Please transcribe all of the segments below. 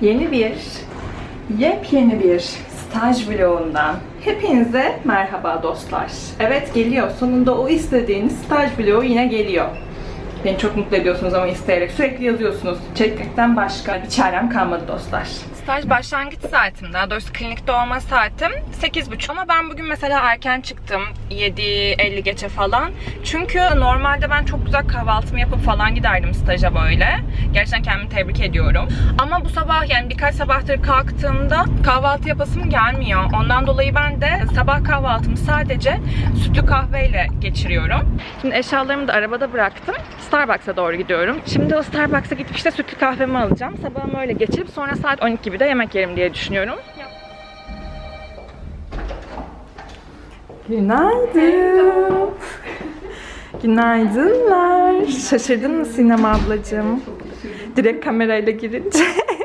yeni bir, yepyeni bir staj vlogundan hepinize merhaba dostlar. Evet geliyor. Sonunda o istediğiniz staj vlogu yine geliyor. Beni çok mutlu ediyorsunuz ama isteyerek sürekli yazıyorsunuz. Çekmekten başka bir çarem kalmadı dostlar. Staj başlangıç saatim, daha doğrusu klinikte olma saatim 8.30 ama ben bugün mesela erken çıktım 7.50 geçe falan. Çünkü normalde ben çok güzel kahvaltımı yapıp falan giderdim staja böyle. Gerçekten kendimi tebrik ediyorum. Ama bu sabah yani birkaç sabahtır kalktığımda kahvaltı yapasım gelmiyor. Ondan dolayı ben de sabah kahvaltımı sadece sütlü kahveyle geçiriyorum. Şimdi eşyalarımı da arabada bıraktım. Starbucks'a doğru gidiyorum. Şimdi o Starbucks'a gidip işte sütlü kahvemi alacağım. Sabahımı öyle geçirip sonra saat 12 gibi de yemek yerim diye düşünüyorum. Günaydın. Günaydınlar. Şaşırdın mı Sinem ablacığım? Direkt kamerayla girince.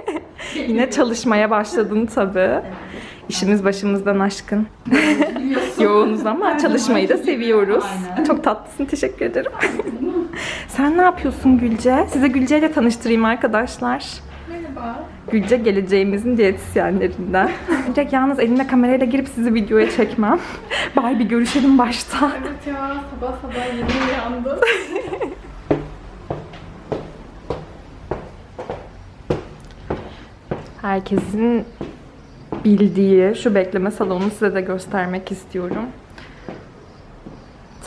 Yine çalışmaya başladın tabii. İşimiz başımızdan aşkın. Yoğunuz ama çalışmayı da seviyoruz. Çok tatlısın, teşekkür ederim. Sen ne yapıyorsun Gülce? Size Gülce ile tanıştırayım arkadaşlar. Merhaba. Gülce geleceğimizin diyetisyenlerinden. Direkt yalnız elimle kamerayla girip sizi videoya çekmem. Bari bir görüşelim başta. Evet ya sabah sabah yeni uyandım. Herkesin bildiği şu bekleme salonunu size de göstermek istiyorum.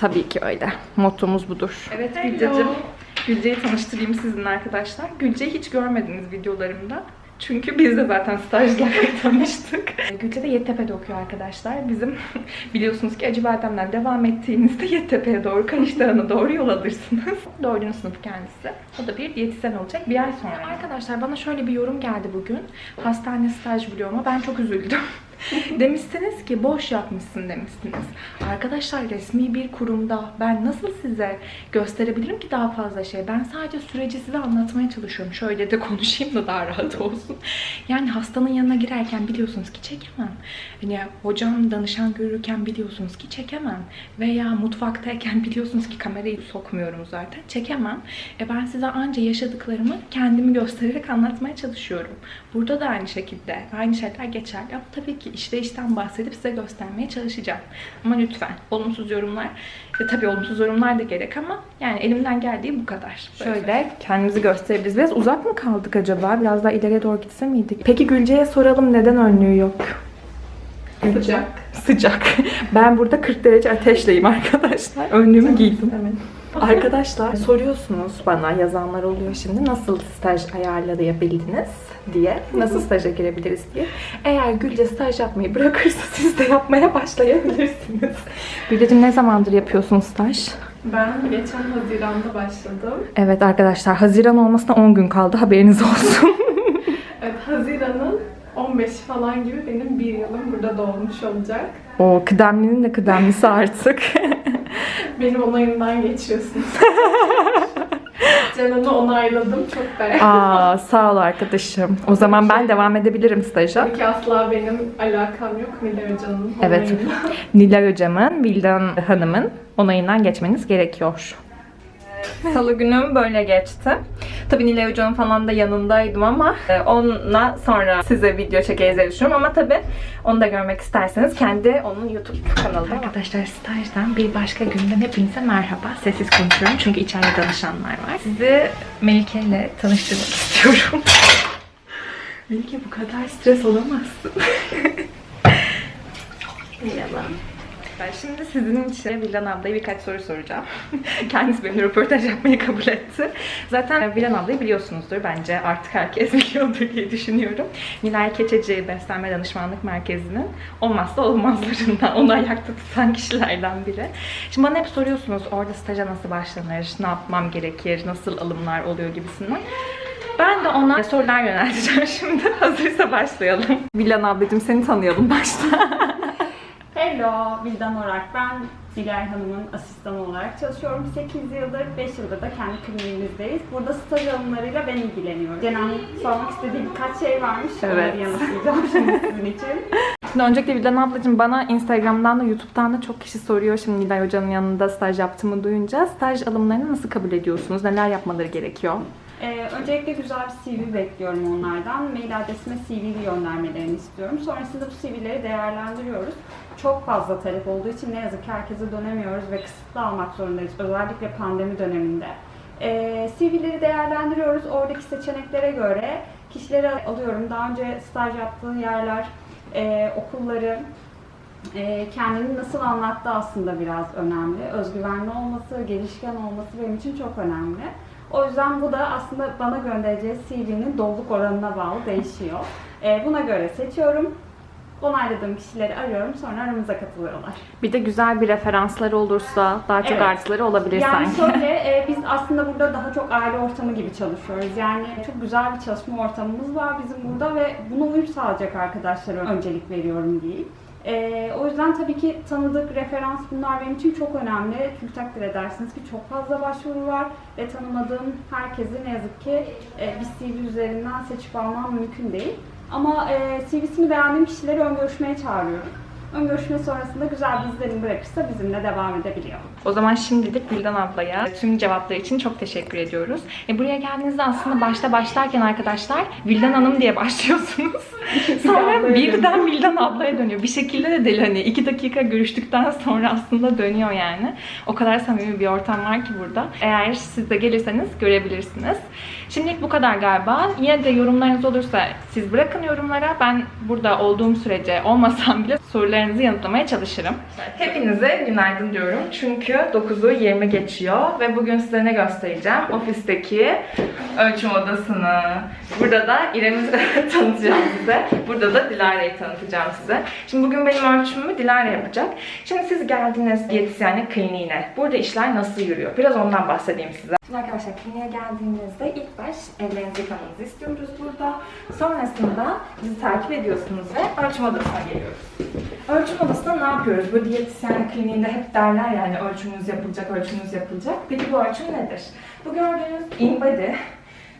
Tabii ki öyle. Mottomuz budur. Evet. Gülce'cim. Gülce'yi tanıştırayım sizinle arkadaşlar. Gülce'yi hiç görmediniz videolarımda. Çünkü biz de zaten stajlarla tanıştık. Gülce de Yeditepe'de okuyor arkadaşlar. Bizim biliyorsunuz ki Acıbadem'den devam ettiğinizde Yeditepe'ye doğru, Kayışdağı'na doğru yol alırsınız. Dördüncü sınıf kendisi. O da bir diyetisyen olacak bir ay sonra. Arkadaşlar bana şöyle bir yorum geldi bugün. Hastane staj vloguma. Ben çok üzüldüm. demişsiniz ki boş yapmışsın demişsiniz. Arkadaşlar resmi bir kurumda ben nasıl size gösterebilirim ki daha fazla şey? Ben sadece süreci size anlatmaya çalışıyorum. Şöyle de konuşayım da daha rahat olsun. Yani hastanın yanına girerken biliyorsunuz ki çekemem. Hani hocam danışan görürken biliyorsunuz ki çekemem. Veya mutfaktayken biliyorsunuz ki kamerayı sokmuyorum zaten. Çekemem. E ben size anca yaşadıklarımı kendimi göstererek anlatmaya çalışıyorum. Burada da aynı şekilde aynı şeyler geçerli ama tabii ki işleyişten bahsedip size göstermeye çalışacağım. Ama lütfen olumsuz yorumlar, e, tabii olumsuz yorumlar da gerek ama yani elimden geldiği bu kadar. Şöyle kendimizi gösterebiliriz. Biraz uzak mı kaldık acaba? Biraz daha ileriye doğru gitse miydik? Peki Gülce'ye soralım neden önlüğü yok? Gülce. Sıcak. Sıcak. Ben burada 40 derece ateşleyim arkadaşlar. Önlüğümü giydim. Evet. Arkadaşlar soruyorsunuz bana yazanlar oluyor şimdi nasıl staj ayarlayabildiniz diye nasıl staja girebiliriz diye. Eğer Gülce staj yapmayı bırakırsa siz de yapmaya başlayabilirsiniz. Gülce'cim ne zamandır yapıyorsun staj? Ben geçen Haziran'da başladım. Evet arkadaşlar Haziran olmasına 10 gün kaldı haberiniz olsun. Evet Haziran'ın 15 falan gibi benim bir yılım burada dolmuş olacak. o kıdemlinin de kıdemlisi artık. Benim onayımdan geçiyorsunuz. Canan'ı onayladım. Çok beğendim. Aa sağ ol arkadaşım. O zaman ben devam edebilirim staja. Ki asla benim alakam yok Nilay Hoca'nın Evet. Nilay hocamın, Vildan hanımın onayından geçmeniz gerekiyor. Salı günüm böyle geçti. Tabii Nilay Hoca'nın falan da yanındaydım ama e, onunla sonra size video çekeriz diye düşünüyorum. Ama tabii onu da görmek isterseniz kendi onun YouTube kanalında. Arkadaşlar stajdan bir başka günden hepinize merhaba. Sessiz konuşuyorum çünkü içeride danışanlar var. Sizi Melike ile tanıştırmak istiyorum. Melike bu kadar stres olamazsın. Merhaba. Ben şimdi sizin için Vildan ablaya birkaç soru soracağım. Kendisi benimle röportaj yapmayı kabul etti. Zaten Vildan ablayı biliyorsunuzdur bence. Artık herkes biliyordur diye düşünüyorum. Nilay Keçeci Beslenme Danışmanlık Merkezi'nin olmazsa olmazlarından, onu ayakta tutan kişilerden biri. Şimdi bana hep soruyorsunuz orada staja nasıl başlanır, ne yapmam gerekir, nasıl alımlar oluyor gibisinden. Ben de ona sorular yönelteceğim şimdi. Hazırsa başlayalım. Vildan ablacığım seni tanıyalım başta. Hello, Vildan Orak. Ben Dilay Hanım'ın asistanı olarak çalışıyorum. 8 yıldır, 5 yıldır da kendi kliniğimizdeyiz. Burada staj alımlarıyla ben ilgileniyorum. Genel sormak istediği birkaç şey varmış. Evet. Onları yanıtlayacağım şimdi sizin için. Şimdi öncelikle Vildan ablacığım bana Instagram'dan da YouTube'dan da çok kişi soruyor. Şimdi Nilay Hoca'nın yanında staj yaptığımı duyunca staj alımlarını nasıl kabul ediyorsunuz? Neler yapmaları gerekiyor? Ee, öncelikle güzel bir CV bekliyorum onlardan. Mail adresime CV göndermelerini istiyorum. Sonrasında bu CV'leri değerlendiriyoruz. Çok fazla talep olduğu için ne yazık ki herkese dönemiyoruz ve kısıtlı almak zorundayız. Özellikle pandemi döneminde. Ee, CV'leri değerlendiriyoruz. Oradaki seçeneklere göre kişileri alıyorum. Daha önce staj yaptığı yerler, e, okulları, e, kendini nasıl anlattı aslında biraz önemli. Özgüvenli olması, gelişken olması benim için çok önemli. O yüzden bu da aslında bana göndereceği CV'nin doluluk oranına bağlı değişiyor. E, buna göre seçiyorum. Onayladığım kişileri arıyorum sonra aramıza katılıyorlar. Bir de güzel bir referansları olursa daha çok Evet. artıları olabilir Yani sanki. şöyle e, biz aslında burada daha çok aile ortamı gibi çalışıyoruz. Yani çok güzel bir çalışma ortamımız var bizim burada ve buna uyum sağlayacak arkadaşlara öncelik veriyorum diyeyim. E, o yüzden tabii ki tanıdık referans bunlar benim için çok önemli. Çünkü takdir edersiniz ki çok fazla başvuru var ve tanımadığım herkesi ne yazık ki e, bir CV üzerinden seçip almam mümkün değil. Ama e, CV'sini beğendiğim kişileri ön görüşmeye çağırıyorum. Ön görüşme sonrasında güzel bir izlenim bırakırsa bizimle devam edebiliyor. O zaman şimdilik Bildan ablaya tüm cevaplar için çok teşekkür ediyoruz. E, buraya geldiğinizde aslında başta başlarken arkadaşlar Vildan Hanım diye başlıyorsunuz. sonra birden Vildan ablaya dönüyor. Bir şekilde de değil hani iki dakika görüştükten sonra aslında dönüyor yani. O kadar samimi bir ortam var ki burada. Eğer siz de gelirseniz görebilirsiniz. Şimdilik bu kadar galiba. Yine de yorumlarınız olursa siz bırakın yorumlara. Ben burada olduğum sürece olmasam bile sorularınızı yanıtlamaya çalışırım. Hepinize günaydın diyorum. Çünkü 9'u 20 geçiyor ve bugün size ne göstereceğim? Ofisteki ölçüm odasını. Burada da İrem'i tanıtacağım size. Burada da Dilara'yı tanıtacağım size. Şimdi bugün benim ölçümümü Dilara yapacak. Şimdi siz geldiniz diyetisyenlik kliniğine. Burada işler nasıl yürüyor? Biraz ondan bahsedeyim size. Şimdi arkadaşlar kliniğe geldiğinizde ilk baş ellerinizi yıkamanızı istiyoruz burada. Sonrasında bizi takip ediyorsunuz ve ölçüm odasına geliyoruz. Ölçüm odasında ne yapıyoruz? Bu diyetisyenlik kliniğinde hep derler yani ölçümünüz yapılacak, ölçümünüz yapılacak. Peki bu ölçüm nedir? Bu gördüğünüz InBody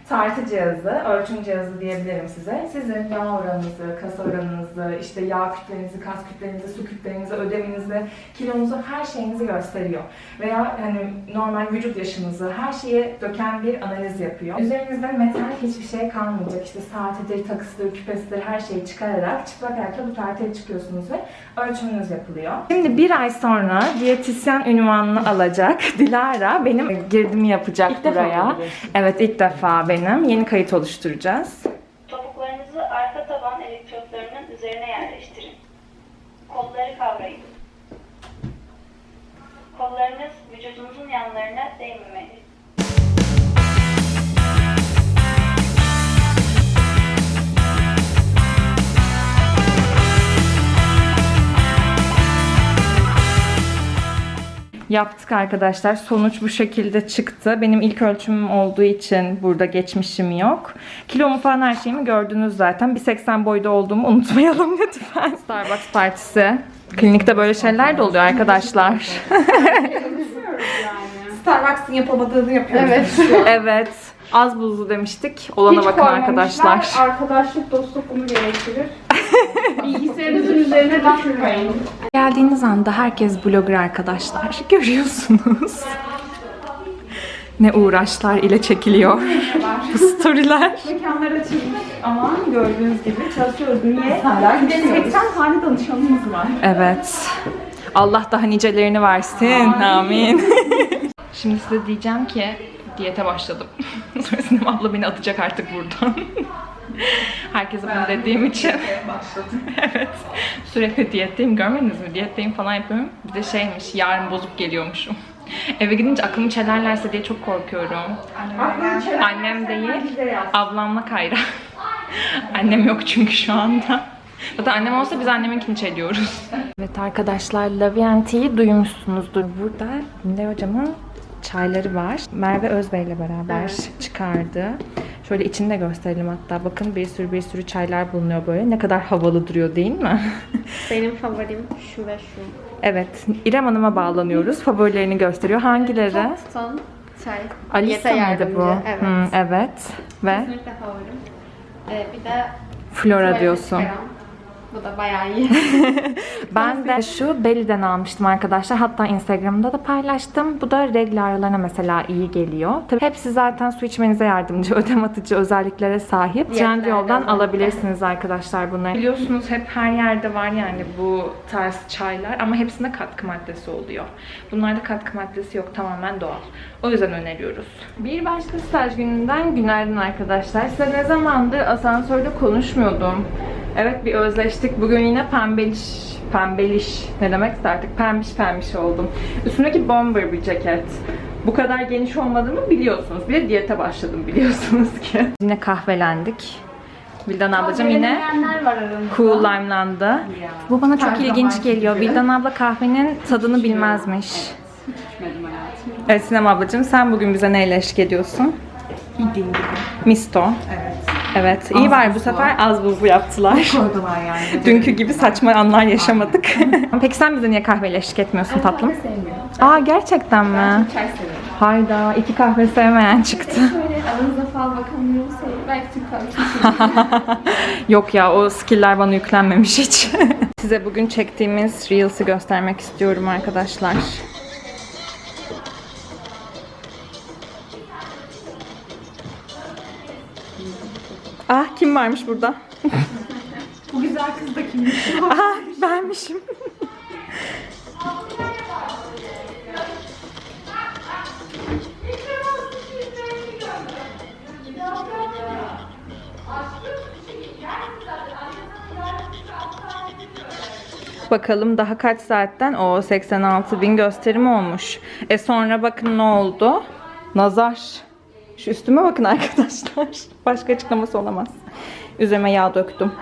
tartı cihazı, ölçüm cihazı diyebilirim size. Sizin yağ oranınızı, kas oranınızı, işte yağ kütlenizi, kas kütlenizi, su kütlenizi, ödeminizi, kilonuzu, her şeyinizi gösteriyor. Veya hani normal vücut yaşınızı, her şeye döken bir analiz yapıyor. Üzerinizde metal hiçbir şey kalmayacak. İşte saatidir, takısıdır, küpesidir, her şeyi çıkararak çıplak ayakla bu tartıya çıkıyorsunuz ve ölçümünüz yapılıyor. Şimdi bir ay sonra diyetisyen ünvanını alacak Dilara benim girdimi yapacak buraya. Evet ilk defa benim. Yeni kayıt oluşturacağız. Topuklarınızı arka taban elektrotlarının üzerine yerleştirin. Kolları kavrayın. Kollarınız vücudunuzun yanlarına değmemeli. Yaptık arkadaşlar. Sonuç bu şekilde çıktı. Benim ilk ölçümüm olduğu için burada geçmişim yok. Kilomu falan her şeyimi gördünüz zaten. 1.80 boyda olduğumu unutmayalım lütfen. Starbucks partisi. Klinikte böyle şeyler de oluyor arkadaşlar. Starbucks'ın yapamadığını yapıyoruz. Evet. evet. Az buzlu demiştik. Olana bakın arkadaşlar. Arkadaşlık, dostluk bunu gerektirir. Bilgisayarınızın üzerine düşürmeyin. Geldiğiniz anda herkes blogger arkadaşlar. Görüyorsunuz. Ne uğraşlar ile çekiliyor bu storyler. Mekanlar açılmış ama gördüğünüz gibi çalışıyoruz. Niye? Bir de 80 tane danışanımız var. Evet. Allah daha nicelerini versin. Amin. Şimdi size diyeceğim ki diyete başladım. Sonra Sinem abla beni atacak artık buradan. Herkese bunu dediğim için. evet. Sürekli diyetteyim. Görmediniz mi? Diyetteyim falan yapıyorum. Bir de şeymiş, yarın bozuk geliyormuşum. Eve gidince aklımı çelerlerse diye çok korkuyorum. Annem değil, ablamla Kayra. Annem yok çünkü şu anda. Zaten annem olsa biz anneminkini çeliyoruz. Evet arkadaşlar Lavienti'yi duymuşsunuzdur. Burada Mine hocamın çayları var. Merve Özbey ile beraber çıkardı. Şöyle içini de gösterelim hatta. Bakın bir sürü bir sürü çaylar bulunuyor böyle. Ne kadar havalı duruyor değil mi? Benim favorim şu ve şu. evet. İrem Hanım'a bağlanıyoruz. Favorilerini gösteriyor. Hangileri? Çok tutan çay. Alisa mıydı bu? Evet. Hmm, evet. Ve Kesinlikle favorim. Ee, bir de Flora diyorsun. çıkaran. Bu da bayağı iyi. Ben de şu Belly'den almıştım arkadaşlar. Hatta Instagram'da da paylaştım. Bu da regl ağrılarına mesela iyi geliyor. Tabii hepsi zaten su içmenize yardımcı, ödem atıcı özelliklere sahip. Trendyol'dan alabilirsiniz arkadaşlar bunları. Biliyorsunuz hep her yerde var yani bu tarz çaylar ama hepsinde katkı maddesi oluyor. Bunlarda katkı maddesi yok. Tamamen doğal. O yüzden öneriyoruz. Bir başka staj gününden günaydın arkadaşlar. Size ne zamandır asansörde konuşmuyordum. Evet bir özleştik. Bugün yine pembeliş, pembeliş ne demekse artık pembiş pembiş oldum. Üstümdeki bomber bir ceket. Bu kadar geniş olmadığımı biliyorsunuz. Bir de diyete başladım biliyorsunuz ki. Yine kahvelendik. Vildan ablacığım yine var aranızda. cool lime'landı. Bu bana çok ilginç geliyor. Vildan abla kahvenin tadını bilmezmiş. Evet Sinem ablacığım sen bugün bize neyle eşlik ediyorsun? Misto. Evet. Evet. iyi var bu sefer az buzlu yaptılar. Koydular yani. Dünkü gibi saçma anlar yaşamadık. Peki sen bize niye kahveyle eşlik etmiyorsun tatlım? sevmiyorum. Aa gerçekten mi? Çay seviyorum. Hayda iki kahve sevmeyen çıktı. Şöyle aranızda fal bakamıyorum seviyorum. Belki Türk kahvesi Yok ya o skill'ler bana yüklenmemiş hiç. Size bugün çektiğimiz Reels'i göstermek istiyorum arkadaşlar. Ah kim varmış burada? Bu güzel kız da kimmiş? Ah benmişim. Bakalım daha kaç saatten? O 86 bin gösterim olmuş. E sonra bakın ne oldu? Nazar. Şu üstüme bakın arkadaşlar. Başka açıklaması olamaz. Üzerime yağ döktüm.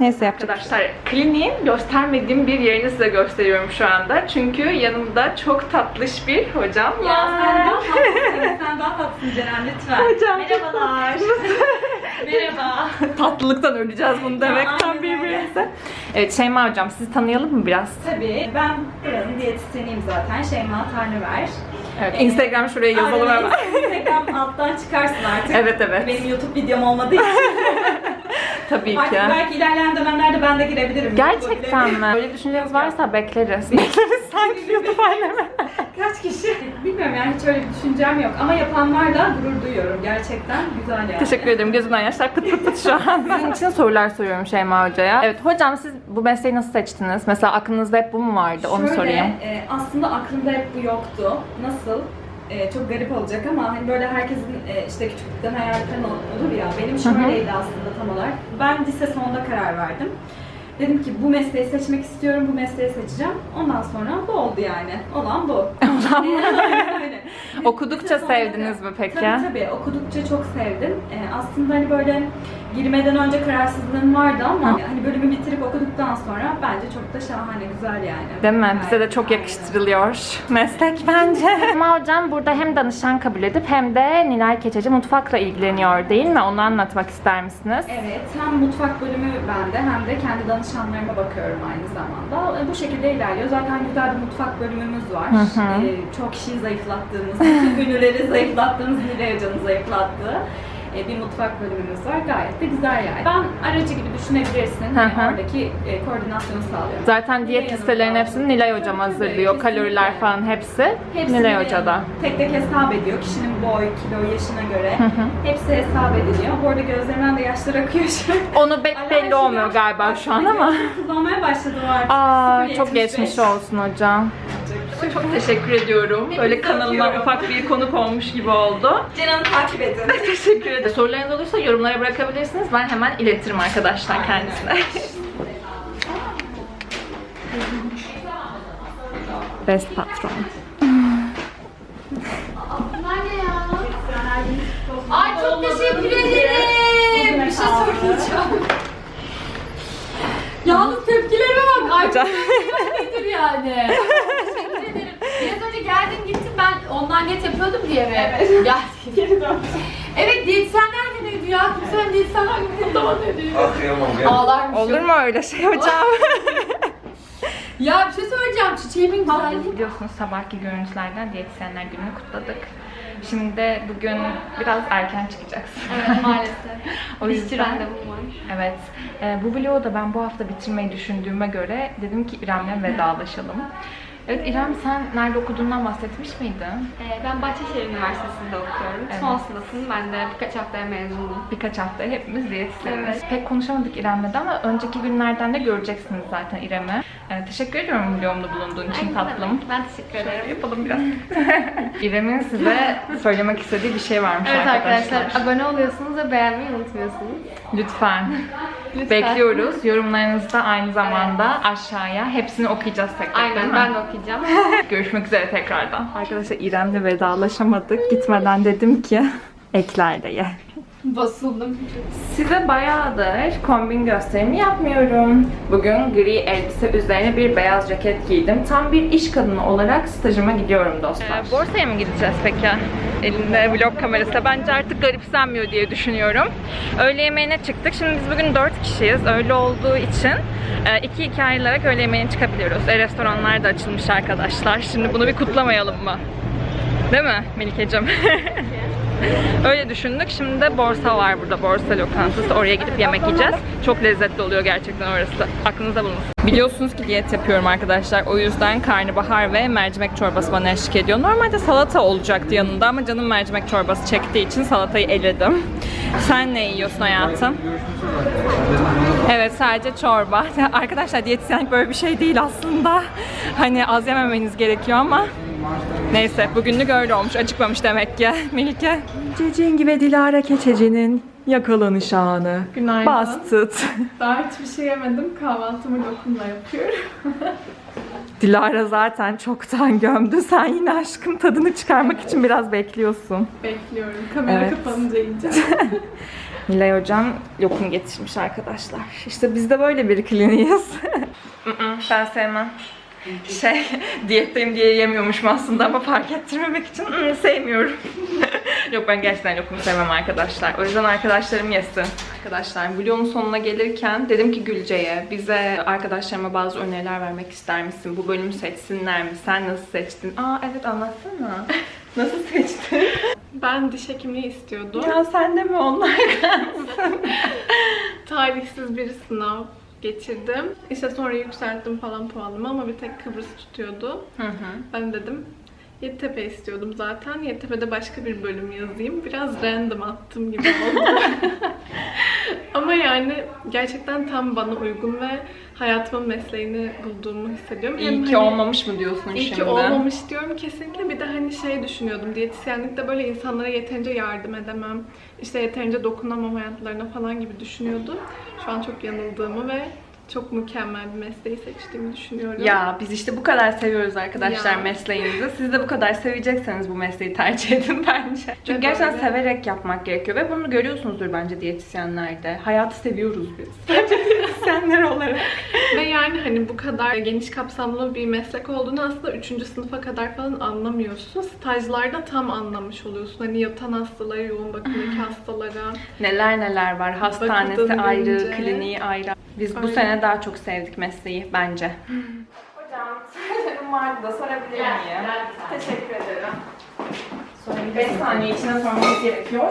Neyse yapacak. Arkadaşlar kliniğin göstermediğim bir yerini size gösteriyorum şu anda. Çünkü yanımda çok tatlış bir hocam Ya sen daha var. tatlısın, sen daha tatlısın Ceren lütfen. Hocam. Merhabalar. Merhaba. Tatlılıktan öleceğiz bunu demekten birbirimize. Evet Şeyma hocam sizi tanıyalım mı biraz? Tabii ben buranın diyetisyeniyim zaten. Şeyma Tanrıver. Evet, Instagram şuraya yazalım Aynen, hemen. Instagram alttan çıkarsın artık. Evet evet. Benim YouTube videom olmadığı için Tabii ki. artık belki ilerleyen dönemlerde ben de girebilirim. Gerçekten mi? Böyle düşünceniz varsa bekleriz. Bekleriz sanki YouTube anneme. Kaç kişi? Bilmiyorum yani hiç öyle bir düşüncem yok. Ama yapanlar da gurur duyuyorum. Gerçekten güzel yani. Teşekkür ederim. Gözümden yaşlar pıt pıt pıt şu an. Sizin için sorular soruyorum Şeyma Hoca'ya. Evet hocam siz bu mesleği nasıl seçtiniz? Mesela aklınızda hep bu mu vardı? Onu Şöyle, sorayım. e, aslında aklımda hep bu yoktu. Nasıl? E, çok garip olacak ama hani böyle herkesin e, işte küçüklükten hayal falan ol- olur ya. Benim şöyleydi aslında tam olarak. Ben lise sonunda karar verdim. Dedim ki bu mesleği seçmek istiyorum, bu mesleği seçeceğim. Ondan sonra bu oldu yani. Olan bu. Olan bu. Okudukça sevdiniz mi peki? Tabii tabii okudukça çok sevdim. Ee, aslında hani böyle girmeden önce kararsızlığım vardı ama hani bölümü bitirip okuduktan sonra bence çok da şahane, güzel yani. Değil mi? Bize de çok aynen. yakıştırılıyor meslek bence. Ama hocam burada hem danışan kabul edip hem de Nilay Keçeci mutfakla ilgileniyor değil mi? Onu anlatmak ister misiniz? Evet, hem mutfak bölümü bende hem de kendi danışanlarıma bakıyorum aynı zamanda. E, Bu şekilde ilerliyor. Zaten güzel bir mutfak bölümümüz var. Hı hı. E, çok kişiyi zayıflattığımız, bütün ünlüleri zayıflattığımız, Nilay Hoca'nın zayıflattığı e, bir mutfak bölümümüz var. Gayet de güzel yani. Ben aracı gibi düşünebilirsin. Hı hı. oradaki e, koordinasyonu sağlıyorum. Zaten diyet Nilay listelerin hepsini Nilay Hocam tabii, hazırlıyor. kesinlikle. Kaloriler falan hepsi Hepsi Nilay Hoca'da. Tek tek hesap ediyor. Kişinin boy, kilo, yaşına göre. Hepsi hesap ediliyor. Bu arada gözlerimden de yaşlar akıyor şu an. Onu be- belli olmuyor galiba şu an ama. Kullanmaya başladım artık. Aa 0.75. çok geçmiş olsun hocam. Çok teşekkür ediyorum. Böyle kanalıma ufak bir konuk olmuş gibi oldu. Cenan'ı takip edin. Teşekkür ederim. Sorularınız olursa yorumlara bırakabilirsiniz. Ben hemen iletirim arkadaşlar kendisine. Best patron. Ay çok teşekkür ederim. Bir şey söyleyeceğim. Yalnız tepkilerime bak. Ay Hocam. nedir yani? teşekkür ederim. Biraz önce geldin gittin ben ondan diyet yapıyordum diye mi? Evet. Geldin. Evet diyetisyenler ne diyor ya? Kimse diyetisyenler mutlama ne diyor? Ah kıyamam gel. Ağlarmışım. Olur mu öyle şey hocam? Ya bir şey söyleyeceğim. Çiçeğimin güzelliği. Biliyorsunuz sabahki görüntülerden diyetisyenler gününü kutladık. Şimdi bugün biraz erken çıkacaksın. Evet maalesef. O yüzden- randevum var. Evet. Ee, bu vlogu da ben bu hafta bitirmeyi düşündüğüme göre dedim ki İrem'le vedalaşalım. Evet İrem sen nerede okuduğundan bahsetmiş miydin? Ee, ben Bahçeşehir Üniversitesi'nde okuyorum. Evet. Son sınıfım. Ben de birkaç haftaya mezunum. Birkaç hafta hepimiz diyetisyeniz. Evet. Pek konuşamadık İrem'le de ama önceki günlerden de göreceksiniz zaten İrem'i. Ee, teşekkür ediyorum vlogumda bulunduğun için Ay, ne tatlım. demek. Ben teşekkür ederim. Yapalım biraz. İrem'in size söylemek istediği bir şey varmış Evet arkadaşlar. arkadaşlar abone oluyorsunuz ve beğenmeyi unutmuyorsunuz. Lütfen. Lütfen. Bekliyoruz. Yorumlarınızı da aynı zamanda aşağıya. Hepsini okuyacağız tek tek Aynen ben de okuyacağım. Görüşmek üzere tekrardan. Arkadaşlar İrem'le vedalaşamadık. Gitmeden dedim ki eklerde ye. Basıldım. Size bayağıdır kombin gösterimi yapmıyorum. Bugün gri elbise üzerine bir beyaz ceket giydim. Tam bir iş kadını olarak stajıma gidiyorum dostlar. Ee, borsaya mı gideceğiz peki? Elinde vlog kamerası. Bence artık garipsenmiyor diye düşünüyorum. Öğle yemeğine çıktık. Şimdi biz bugün 4 kişiyiz. Öyle olduğu için e, iki iki ayrılarak öğle yemeğine çıkabiliyoruz. E, restoranlar da açılmış arkadaşlar. Şimdi bunu bir kutlamayalım mı? Değil mi Melike'cim? Öyle düşündük. Şimdi de borsa var burada. Borsa lokantası. Oraya gidip yemek yiyeceğiz. Çok lezzetli oluyor gerçekten orası. Aklınızda bulunsun. Biliyorsunuz ki diyet yapıyorum arkadaşlar. O yüzden karnabahar ve mercimek çorbası bana eşlik ediyor. Normalde salata olacaktı yanında ama canım mercimek çorbası çektiği için salatayı eledim. Sen ne yiyorsun hayatım? Evet sadece çorba. Arkadaşlar diyetisyenlik böyle bir şey değil aslında. Hani az yememeniz gerekiyor ama Neyse bugünlük öyle olmuş. Acıkmamış demek ki Melike. Cecengi ve Dilara Keçeci'nin yakalanış anı. Günaydın. Bastıt. Daha hiçbir şey yemedim. Kahvaltımı lokumla yapıyorum. Dilara zaten çoktan gömdü. Sen yine aşkın tadını çıkarmak için biraz bekliyorsun. Bekliyorum. Kamera Evet. kapanınca yiyeceğim. Nilay hocam lokum getirmiş arkadaşlar. İşte biz de böyle bir kliniğiz. Mm-mm, ben sevmem. Şey, diyetteyim diye yemiyormuşum aslında ama fark ettirmemek için "Mm, sevmiyorum. Yok ben gerçekten lokum sevmem arkadaşlar. O yüzden arkadaşlarım yesin. Arkadaşlar vlogun sonuna gelirken dedim ki Gülce'ye bize arkadaşlarıma bazı öneriler vermek ister misin? Bu bölümü seçsinler mi? Sen nasıl seçtin? Aa evet anlatsana. nasıl seçtin? Ben diş hekimliği istiyordum. ya sen de mi onlar? Talihsiz bir sınav geçirdim. İşte sonra yükselttim falan puanımı ama bir tek Kıbrıs tutuyordu. Hı hı. Ben dedim Yeditepe istiyordum zaten. Yeditepe'de başka bir bölüm yazayım. Biraz random attım gibi oldu. Ama yani gerçekten tam bana uygun ve hayatımın mesleğini bulduğumu hissediyorum. Hem İyi ki hani- olmamış mı diyorsun İyi şimdi? ki olmamış diyorum kesinlikle. Bir de hani şey düşünüyordum. Diyetisyenlikte böyle insanlara yeterince yardım edemem. işte yeterince dokunamam hayatlarına falan gibi düşünüyordum. Şu an çok yanıldığımı ve çok mükemmel bir mesleği seçtiğimi düşünüyorum. Ya biz işte bu kadar seviyoruz arkadaşlar Ya. mesleğimizi. Siz de bu kadar sevecekseniz bu mesleği tercih edin bence. Çünkü Ve gerçekten böyle- severek yapmak gerekiyor ve bunu görüyorsunuzdur bence diyetisyenlerde. Hayatı seviyoruz biz. Bence diyetisyenler olarak. Ve yani hani bu kadar geniş kapsamlı bir meslek olduğunu aslında 3. sınıfa kadar falan anlamıyorsun. Stajlarda tam anlamış oluyorsun. Hani yatan hastalara, yoğun bakımdaki hastalara. Neler neler var. Hastanesi Bakıldığını ayrı, görünce. kliniği ayrı. Biz bu Aynen. sene daha çok sevdik mesleği bence. Hocam sorularım vardı da sorabilir miyim? Teşekkür ederim. 5 saniye içinde sormamız gerekiyor.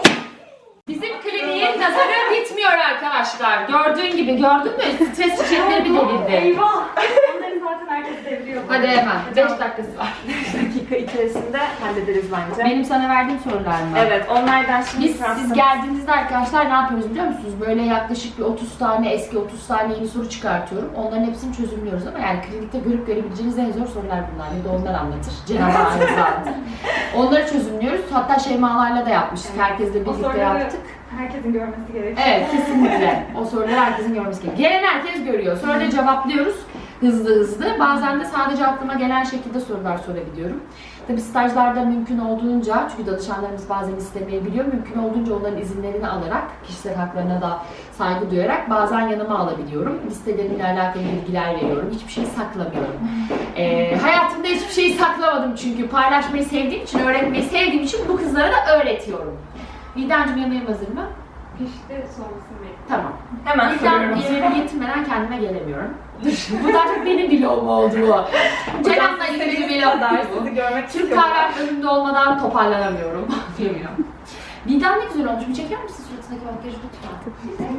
Bizim kliniğin nazarı bitmiyor arkadaşlar. Gördüğün gibi gördün mü? Stres çiçekleri bir delirdi. Eyvah! Herkes devriyor. Hadi hemen. 5 dakikası var. dakika içerisinde hallederiz bence. Benim sana verdiğim sorular mı? Evet, onlardan şimdi Biz siz geldiğinizde arkadaşlar ne yapıyoruz biliyor musunuz? Böyle yaklaşık bir 30 tane eski 30 tane yeni soru çıkartıyorum. Onların hepsini çözümlüyoruz ama yani klinikte görüp görebileceğiniz en zor sorular bunlar. Bir de onlar anlatır. Cenab-ı anlatır. Onları çözümlüyoruz. Hatta Şeymalarla da yapmıştık. Herkesle birlikte yaptık. herkesin görmesi gerekiyor. Evet kesinlikle. O soruları herkesin görmesi gerekiyor. Gelen herkes görüyor. Soruları cevaplıyoruz hızlı hızlı. Bazen de sadece aklıma gelen şekilde sorular sorabiliyorum. Tabii stajlarda mümkün olduğunca, çünkü danışanlarımız bazen istemeyebiliyor, mümkün olduğunca onların izinlerini alarak, kişisel haklarına da saygı duyarak bazen yanıma alabiliyorum. Listelerimle alakalı bilgiler veriyorum. Hiçbir şey saklamıyorum. Ee, hayatımda hiçbir şeyi saklamadım çünkü paylaşmayı sevdiğim için, öğretmeyi sevdiğim için bu kızlara da öğretiyorum. Vidancığım yemeğim hazır mı? Pişti soğusun bekliyorum. Tamam. Hemen Midem soruyorum. yemeğimi getirmeden kendime gelemiyorum. bu daha çok benim vlogum oldu bu. Ceren'le ilgili bir vlog değil bu. Sizi görmek Türk istiyorum. kahvem önümde olmadan toparlanamıyorum. Diyemiyorum. Midem ne güzel olmuş. Bir çeker misin suratındaki makyajı lütfen?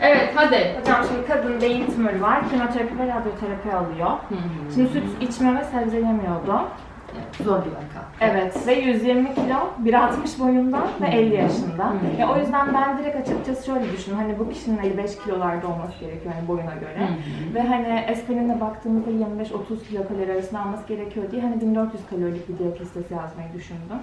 Evet hadi. Hocam şimdi kadın beyin tümörü var. Kemoterapi ve radyoterapi alıyor. Şimdi süt içme ve sebze yemiyordu. Zor bir vaka. Evet ve 120 kilo, 1.60 boyunda ve 50 yaşında. Ya o yüzden ben direkt açıkçası şöyle düşündüm. Hani bu kişinin 55 kilolarda olması gerekiyor hani boyuna göre. Ve hani Espen'ine baktığımızda 25-30 kilokalori arasında alması gerekiyor diye hani 1400 kalorilik bir diyet listesi yazmayı düşündüm.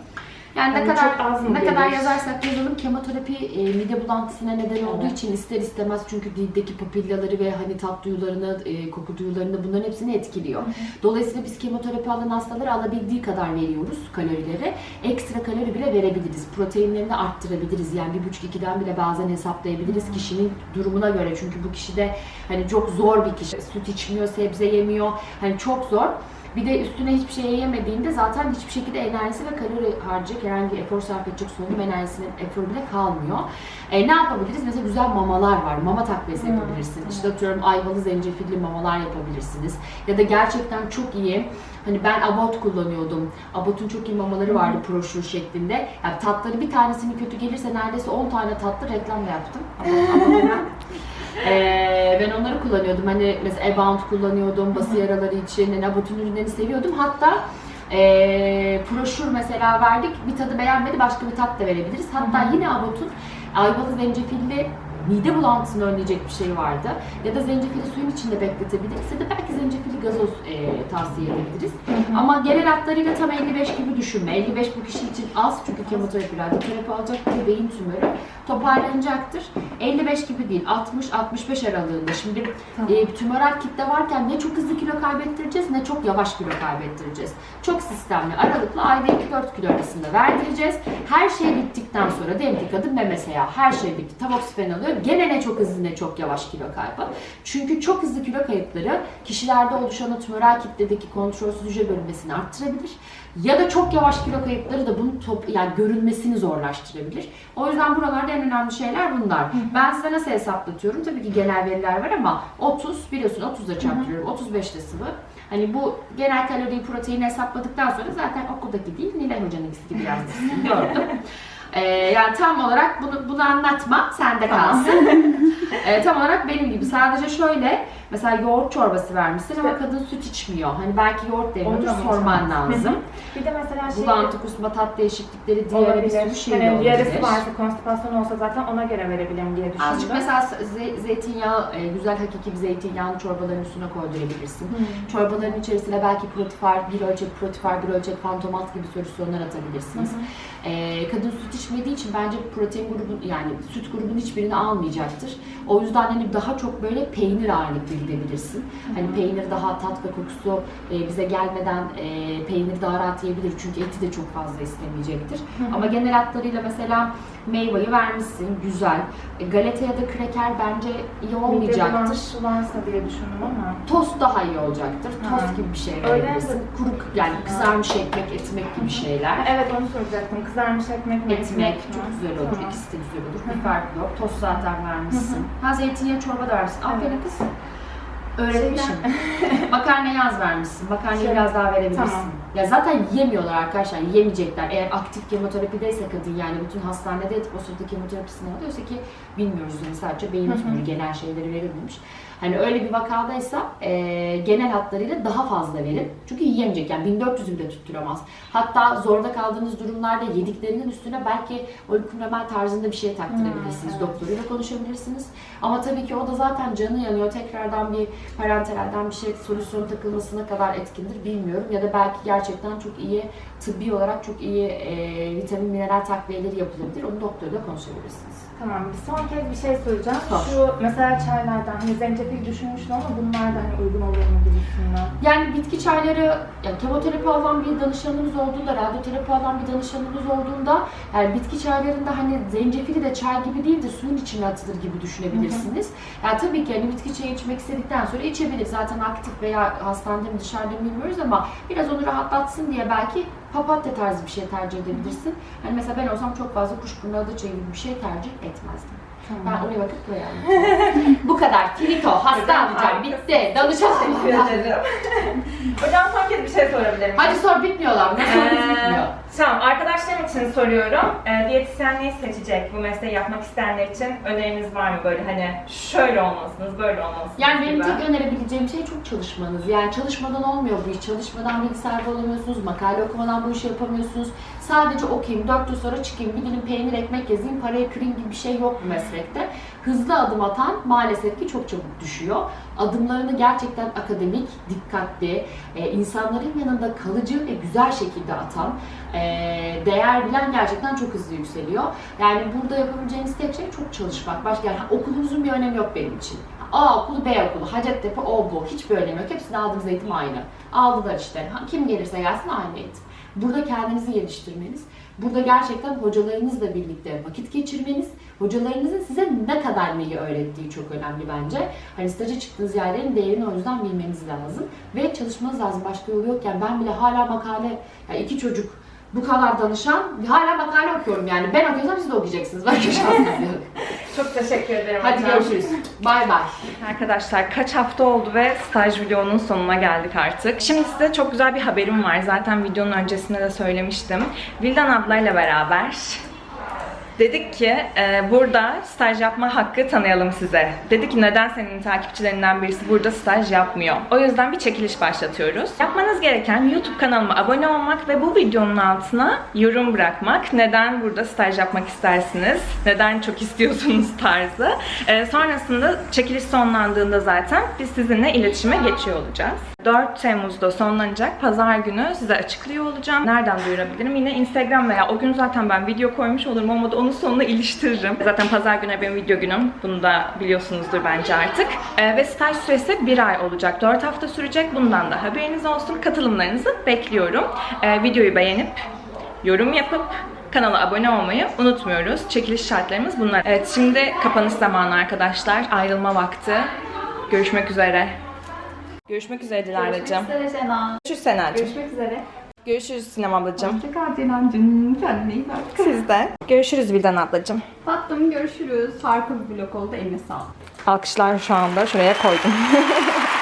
Yani ne Yani kadar az ne kadar yazarsak yazalım kemoterapi e, mide bulantısına neden olduğu Evet. için ister istemez çünkü dildeki papillaları ve hani tat duyularını, e, koku duyularını bunların hepsini etkiliyor. Dolayısıyla biz kemoterapi alan hastalara alabildiği kadar veriyoruz kalorileri. Ekstra kalori bile verebiliriz. Proteinlerini arttırabiliriz. Yani bir buçuk ikiden bile bazen hesaplayabiliriz kişinin durumuna göre. Çünkü bu kişi de hani çok zor bir kişi. Süt içmiyor, sebze yemiyor. Hani çok zor. Bir de üstüne hiçbir şey yemediğinde zaten hiçbir şekilde enerjisi ve kalori harcayacak, herhangi efor sarf edecek solunum enerjisinin eforu bile kalmıyor. E, ne yapabiliriz? Mesela güzel mamalar var. Mama takviyesi yapabilirsin. İşte atıyorum ayvalı zencefilli mamalar yapabilirsiniz. Ya da gerçekten çok iyi Hani ben Abot kullanıyordum. Abot'un çok iyi mamaları vardı broşür şeklinde. Yani tatları bir tanesinin kötü gelirse neredeyse 10 tane tatlı reklam da yaptım. Abot'un ben- Ee, ben onları kullanıyordum. Hani mesela Abound kullanıyordum bası yaraları için. Yani Abot'un ürünlerini seviyordum. Hatta ee, broşür mesela verdik. Bir tadı beğenmedi başka bir tat da verebiliriz. Hatta yine Abot'un ayvalı zencefilli mide bulantısını önleyecek bir şey vardı. Ya da zencefili suyun içinde bekletebiliriz. Ya da belki zencefilli gazoz ee, tavsiye edebiliriz. Ama genel hatlarıyla tam 55 gibi düşünme. 55 bu kişi için az çünkü kemoterapi, radyoterapi alacak bir beyin tümörü toparlanacaktır. 55 gibi değil, 60-65 aralığında. Şimdi e, tümöral kitle varken ne çok hızlı kilo kaybettireceğiz ne çok yavaş kilo kaybettireceğiz. Çok sistemli, aralıklı ayda 2-4 kilo arasında verdireceğiz. Her şey bittikten sonra diyelim ki kadın memesi ya her şey bitti. Tamoksifen alıyor. Gene ne çok hızlı ne çok yavaş kilo kaybı. Çünkü çok hızlı kilo kayıpları kişilerde oluşan o tümöral kitledeki kontrolsüz hücre bölünmesini arttırabilir. Ya da çok yavaş kilo kayıpları da bunun top, yani görünmesini zorlaştırabilir. O yüzden buralarda en önemli şeyler bunlar. Ben size nasıl hesaplatıyorum? Tabii ki genel veriler var ama 30 biliyorsun 30'da çarptırıyorum. 35 de sıvı. Hani bu genel kaloriyi, proteini hesapladıktan sonra zaten okuldaki değil Nilay Hoca'nın gibi dizisini gördüm. Ee, yani tam olarak bunu bunu anlatma, sende kalsın. Ee, tam olarak benim gibi. Sadece şöyle, mesela yoğurt çorbası vermişsin ama kadın süt içmiyor. Hani belki yoğurt demiyordur, sorman lazım. Bir de mesela şey Bulantı, kusma, tat değişiklikleri, diğer bir sürü şey yarısı olabilir. varsa, konstipasyon olsa zaten ona göre verebilirim diye düşündüm. Azıcık mesela ze- zeytinyağı, e, güzel hakiki bir zeytinyağını çorbaların üstüne koydurabilirsin. Çorbaların içerisine belki protifar, bir ölçek protifar, bir ölçek fantomat gibi solüsyonlar atabilirsiniz. E, kadın süt içmediği için bence protein grubu yani süt grubunun hiçbirini almayacaktır. O yüzden hani daha çok böyle peynir ağırlıklı gidebilirsin. Hani peynir daha tat ve kokusu e, bize gelmeden e, peynir daha rahat yiyebilir çünkü eti de çok fazla istemeyecektir. Ama genel hatlarıyla mesela meyveyi vermişsin, güzel. E, galeta ya da kreker bence iyi olmayacaktır. Olmayacaktır. varsa diye düşündüm ama. Tost daha iyi olacaktır. Tost Ha. gibi bir şey Öyle verebilirsin. Kuru yani kızarmış ekmek, etmek gibi şeyler. Evet onu soracaktım. Kızarmış ekmek mi? Etmek çok güzel olur. Tamam. İkisi de güzel olur. Bir fark yok. Tost zaten vermişsin. Ha zeytinyağı çorba da vermişsin. Aferin kız. Öğretmişim. Makarna yaz vermişsin. Makarnayı Şey- biraz daha verebilirsin. Tamam. Ya zaten yemiyorlar arkadaşlar. Yemeyecekler. Eğer aktif kemoterapideyse kadın yani bütün hastanede etip o sırada kemoterapisini alıyorsa ki bilmiyoruz yani sadece beyin tümörü genel şeyleri verilmemiş. Hani öyle bir vakadaysa e, genel hatlarıyla daha fazla verin. Çünkü yiyemeyecek yani 1400'ü bile tutturamaz. Hatta zorda kaldığınız durumlarda yediklerinin üstüne belki olikumremel tarzında bir şey taktırabilirsiniz. evet. Doktoruyla konuşabilirsiniz. Ama tabii ki o da zaten canı yanıyor. Tekrardan bir parenteralden bir şey solüsyon takılmasına kadar etkindir bilmiyorum. Ya da belki gerçekten çok iyi tıbbi olarak çok iyi e, vitamin mineral takviyeleri yapılabilir. Onu doktoruyla konuşabilirsiniz. Tamam bir son kez bir şey soracağım. Sor. Şu mesela çaylardan hani zencefil düşünmüştüm ama bunlar da hani uygun olur mu gibisinden. Yani bitki çayları, ya kemoterapi alan bir danışanımız olduğunda, radyoterapi alan bir danışanımız olduğunda yani bitki çaylarında hani zencefili de çay gibi değil de suyun içine atılır gibi düşünebilirsiniz. Yani tabii ki hani bitki çayı içmek istedikten sonra içebilir. Zaten aktif veya hastanede mi dışarıda mı bilmiyoruz ama biraz onu rahatlatsın diye belki papatya tarzı bir şey tercih edebilirsin. Hani mesela ben olsam çok fazla kuşburnu adaça gibi bir şey tercih etmezdim. Ben oraya bakıp buraya. Bu kadar. Finito. Hasta alacağım. Bitti. Danışalım. Hocam son kez bir şey sorabilir miyim? Hadi sor bitmiyorlar. Nasıl Ee, bitmiyor? Tamam, arkadaşlarım için soruyorum. Ee, diyetisyenliği seçecek, bu mesleği yapmak isteyenler için öneriniz var mı böyle hani şöyle olmalısınız, böyle olmalısınız Yani benim gibi? tek önerebileceğim şey çok çalışmanız. Yani çalışmadan olmuyor bu iş. Çalışmadan bilgisayarda olamıyorsunuz, makale okumadan bu işi yapamıyorsunuz. Sadece okuyayım, dört yıl sonra çıkayım, bir dilim peynir ekmek yazayım, paraya küreyim gibi bir şey yok bu meslekte. Hızlı adım atan maalesef ki çok çabuk düşüyor. Adımlarını gerçekten akademik, dikkatli, e, insanların yanında kalıcı ve güzel şekilde atan, e, değer bilen gerçekten çok hızlı yükseliyor. Yani burada yapabileceğiniz tek şey çok çalışmak. Başka yani okulunuzun bir önemi yok benim için. A okulu, B okulu, Hacettepe, o bu. Hiçbir önemi yok. Hepsinde aldığınız eğitim aynı. Aldılar işte. Kim gelirse gelsin aynı eğitim. Burada kendinizi geliştirmeniz, burada gerçekten hocalarınızla birlikte vakit geçirmeniz, hocalarınızın size ne kadar neyi öğrettiği çok önemli bence. Hani staja çıktığınız yerlerin değerini o yüzden bilmeniz lazım. Ve çalışmanız lazım. Başka yolu yokken ben bile hala makale, yani iki çocuk bu kadar danışan, hala makale okuyorum yani. Ben okuyorsam siz de okuyacaksınız. Şansınız yok. Çok teşekkür ederim Hadi hocam. görüşürüz. Bay bay. Arkadaşlar kaç hafta oldu ve staj videonun sonuna geldik artık. Şimdi size çok güzel bir haberim var. Zaten videonun öncesinde de söylemiştim. Vildan ablayla beraber dedik ki e, burada staj yapma hakkı tanıyalım size. Dedi ki neden senin takipçilerinden birisi burada staj yapmıyor? O yüzden bir çekiliş başlatıyoruz. Yapmanız gereken YouTube kanalıma abone olmak ve bu videonun altına yorum bırakmak. Neden burada staj yapmak istersiniz? Neden çok istiyorsunuz tarzı. E, sonrasında çekiliş sonlandığında zaten biz sizinle iletişime geçiyor olacağız. 4 Temmuz'da sonlanacak. Pazar günü size açıklıyor olacağım. Nereden duyurabilirim? Yine Instagram veya o gün zaten ben video koymuş olurum ama da onun sonuna iliştiririm. Zaten pazar günü benim video günüm. Bunu da biliyorsunuzdur bence artık. Ee, ve staj süresi 1 ay olacak. 4 hafta sürecek. Bundan da haberiniz olsun. Katılımlarınızı bekliyorum. Ee, videoyu beğenip, yorum yapıp Kanala abone olmayı unutmuyoruz. Çekiliş şartlarımız bunlar. Evet şimdi kapanış zamanı arkadaşlar. Ayrılma vakti. Görüşmek üzere. Görüşmek üzere Dilara'cığım. üzere Sena. Görüşürüz Sena'cığım. Görüşmek üzere. Görüşürüz Sinem ablacığım. Hoşçakal Cenancığım. Kendine iyi bak. Siz de. Görüşürüz Vildan ablacığım. Tatlım görüşürüz. Harika bir vlog oldu. Eline sağlık. Alkışlar şu anda şuraya koydum.